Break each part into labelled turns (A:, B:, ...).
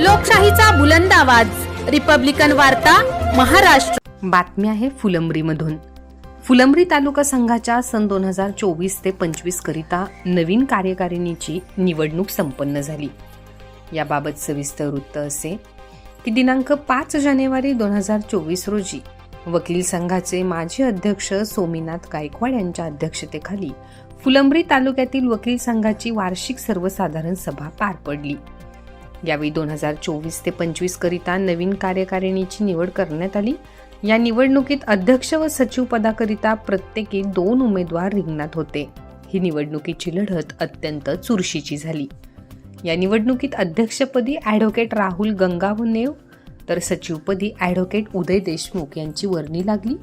A: लोकशाहीचा बुलंद आवाज. रिपब्लिकन वार्ता महाराष्ट्र.
B: बातमी आहे फुलंब्रीमधून. फुलंब्री तालुका संघाच्या सन दोन हजार चोवीस ते पंचवीस करिता नवीन कार्यकारिणीची निवडणूक संपन्न झाली. याबाबत सविस्तर वृत्त असे की दिनांक पाच जानेवारी दोन हजार चोवीस रोजी वकील संघाचे माजी अध्यक्ष सोमीनाथ गायकवाड यांच्या अध्यक्षतेखाली फुलंब्री तालुक्यातील वकील संघाची वार्षिक सर्वसाधारण सभा पार पडली. यावेळी दोन हजार चोवीस ते पंचवीस करिता नवीन कार्यकारिणीची निवड करण्यात आली. या निवडणुकीत अध्यक्ष व सचिव पदाकरिता प्रत्येकी दोन उमेदवार रिंगणात होते. ही निवडणुकीची लढत अत्यंत चुरशीची झाली. या निवडणुकीत अध्यक्षपदी ॲडव्होकेट राहुल गंगावनेव तर सचिवपदी ॲडव्होकेट उदय देशमुख यांची वर्णी लागली.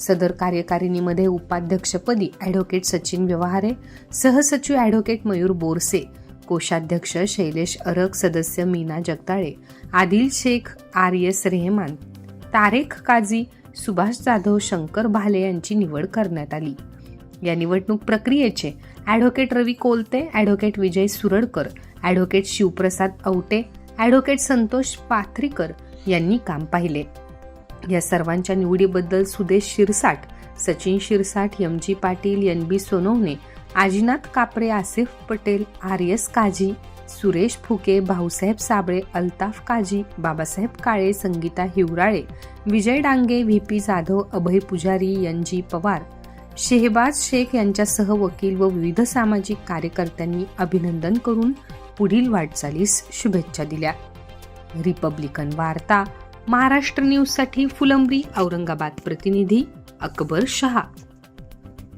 B: सदर कार्यकारिणीमध्ये उपाध्यक्षपदी ॲडव्होकेट सचिन व्यवहारे सहसचिव ॲडव्होकेट मयूर बोरसे कोषाध्यक्ष शैलेश अरक सदस्य मीना जगदाळे आदिल शेख आर एस रेहमान तारेख काझी सुभाष जाधव शंकर भाले यांची निवड करण्यात आली. या निवडणूक प्रक्रियेचे advocate Ravi Kolte advocate Vijay Suradkar advocate Shivprasad Aute advocate Santosh Pathrikar यांनी काम पाहिले. या सर्वांच्या निवडीबद्दल Sudesh Shirsat Sachin Shirsat M G Patil N B Sonawane Ajinath Kapre Asif Patel R S Kazi Suresh Phuke Bhausaheb Sable Altaf Kazi Babasaheb Kale Sangeeta Hiwrale Vijay Dange V P Jadhav Abhay Pujari N G Pawar Shehbaz Shaikh यांच्यासह वकील व विविध सामाजिक कार्यकर्त्यांनी अभिनंदन करून पुढील वाटचालीस शुभेच्छा दिल्या. रिपब्लिकन वार्ता महाराष्ट्र न्यूजसाठी फुलंब्री औरंगाबाद प्रतिनिधी अकबर शहा.